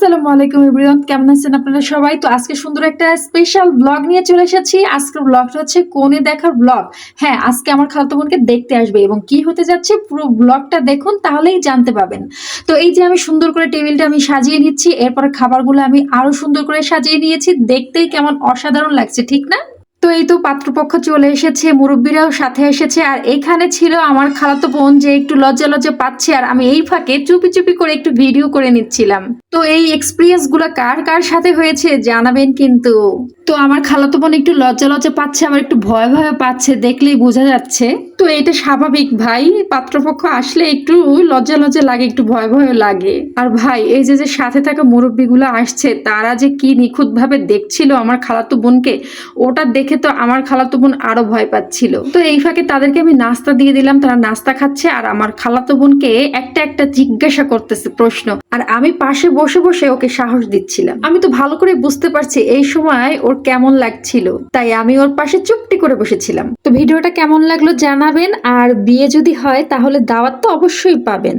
আসসালামু আলাইকুম এভরিওয়ান, কেমন আছেন আপনারা সবাই? তো আজকে সুন্দর একটা স্পেশাল ব্লগ নিয়ে চলে এসেছি। আজকের ব্লগটা হচ্ছে কোণে দেখার ব্লগ হ্যাঁ আজকে আমার খালাতো বোনকে দেখতে আসবে এবং কি হতে যাচ্ছে পুরো ব্লগটা দেখুন, তাহলেই জানতে পাবেন। তো এই যে আমি সুন্দর করে টেবিলটা আমি সাজিয়ে নিচ্ছি, এরপর খাবারগুলো আমি আরও সুন্দর করে সাজিয়ে নিয়েছি, দেখতেই কেমন অসাধারণ লাগছে, ঠিক না? তো এই তো পাত্রপক্ষ চলে এসেছে, মুরব্বীরাও সাথে এসেছে, আর এখানে ছিল আমার খালাতো বোন যে একটু লজ্জা লজ্জা পাচ্ছে, আর আমি এই ফাঁকে চুপি চুপি করে একটু ভিডিও করে নিচ্ছিলাম। তো এই এক্সপিরিয়েন্সগুলো কার কার সাথে হয়েছে জানাবেন কিন্তু? তো আমার খালাতো বোন একটু লজ্জা লজ্জা পাচ্ছে, আবার একটু ভয় ভয় পাচ্ছে, দেখলেই বোঝা যাচ্ছে। তো এটা স্বাভাবিক ভাই, পাত্রপক্ষ আসলে একটু লজ্জা লজ্জা লাগে, একটু ভয় ভয় লাগে। আর ভাই, এই যে যে সাথে থাকা মুরব্বীগুলো আসছে, তারা যে কি নিখুঁত ভাবে দেখছিল আমার খালাতো বোনকে, ওটা দেখে তো আমার খালাতো বোন আরও ভয় পাচ্ছিল। তো এই ফাঁকে তাদেরকে আমি নাস্তা দিয়ে দিলাম, তারা নাস্তা খাচ্ছে, আর আমার খালাতো বোনকে একটা একটা জিজ্ঞাসা করতেছে প্রশ্ন। আর আমি পাশে বসে বসে ওকে সাহস দিচ্ছিলাম। আমি তো ভালো করে বুঝতে পারছি এই সময় ওর কেমন লাগছিল, তাই আমি ওর পাশে চুপটি করে বসেছিলাম। তো ভিডিওটা কেমন লাগল জানাবেন, আর বিয়ে যদি হয় তাহলে দাওয়াত তো অবশ্যই পাবেন।